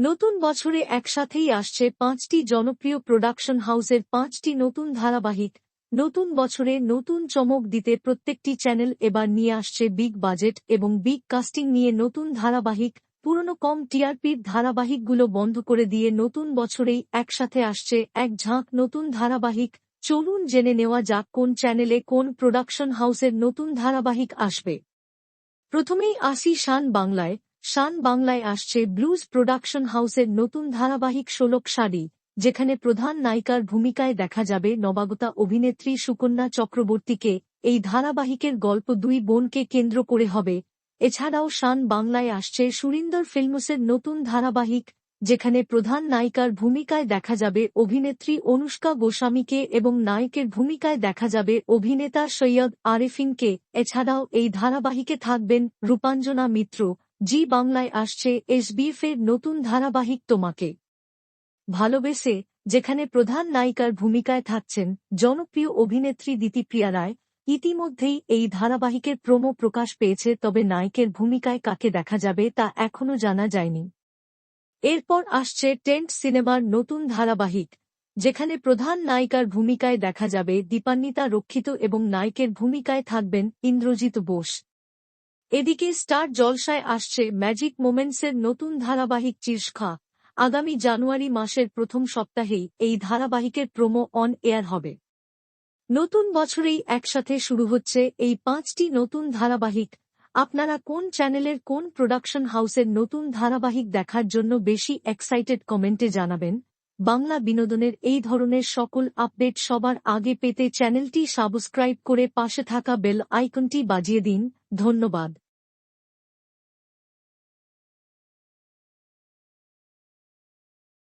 নতুন বছরে একসাথেই আসছে পাঁচটি জনপ্রিয় প্রোডাকশন হাউসের পাঁচটি নতুন ধারাবাহিক। নতুন বছরে নতুন চমক দিতে প্রত্যেকটি চ্যানেল এবার নিয়ে আসছে বিগ বাজেট এবং বিগ কাস্টিং নিয়ে নতুন ধারাবাহিক। পুরনো কম টিআরপির ধারাবাহিকগুলো বন্ধ করে দিয়ে নতুন বছরেই একসাথে আসছে এক ঝাঁক নতুন ধারাবাহিক। চলুন জেনে নেওয়া যাক কোন চ্যানেলে কোন প্রোডাকশন হাউসের নতুন ধারাবাহিক আসবে। প্রথমেই আসি শান বাংলায়। শান বাংলায় আসছে ব্লুজ প্রোডাকশন হাউসের নতুন ধারাবাহিক ষোলক শাড়ি, যেখানে প্রধান নায়িকার ভূমিকায় দেখা যাবে নবাগতা অভিনেত্রী সুকন্যা চক্রবর্তীকে। এই ধারাবাহিকের গল্প দুই বোনকে কেন্দ্র করে হবে। এছাড়াও শান বাংলায় আসছে সুরিন্দর ফিল্মসের নতুন ধারাবাহিক, যেখানে প্রধান নায়িকার ভূমিকায় দেখা যাবে অভিনেত্রী অনুষ্কা গোস্বামীকে এবং নায়কের ভূমিকায় দেখা যাবে অভিনেতা সৈয়দ আরেফিনকে। এছাড়াও এই ধারাবাহিকে থাকবেন রূপাঞ্জনা মিত্র। জি বাংলায় আসছে এসবিএফ এর নতুন ধারাবাহিক তোমাকে। ভালোবেসে, যেখানে প্রধান নায়িকার ভূমিকায় থাকছেন জনপ্রিয় অভিনেত্রী দিতিপ্রিয়া রায়, ইতিমধ্যেই এই ধারাবাহিকের প্রোমো প্রকাশ পেয়েছে তবে নায়কের ভূমিকায় কাকে দেখা যাবে তা এখনও জানা যায়নি। এরপর আসছে টেন্ট সিনেমার নতুন ধারাবাহিক, যেখানে প্রধান নায়িকার ভূমিকায় দেখা যাবে দীপান্বিতা রক্ষিত এবং নায়কের ভূমিকায় থাকবেন ইন্দ্রজিৎ বোস। এদিকে স্টার জলসায় আসছে ম্যাজিক মোমেন্টসের নতুন ধারাবাহিক চিরস্খা আগামী জানুয়ারি মাসের প্রথম সপ্তাহেই এই ধারাবাহিকের প্রোমো অন এয়ার হবে। নতুন বছরেই একসাথে শুরু হচ্ছে এই পাঁচটি নতুন ধারাবাহিক। আপনারা কোন চ্যানেলের কোন প্রোডাকশন হাউসের নতুন ধারাবাহিক দেখার জন্য বেশি এক্সাইটেড কমেন্টে জানাবেন। বাংলা বিনোদনের এই ধরনের সকল আপডেট সবার আগে পেতে চ্যানেলটি সাবস্ক্রাইব করে পাশে থাকা বেল আইকনটি বাজিয়ে দিন। ধন্যবাদ।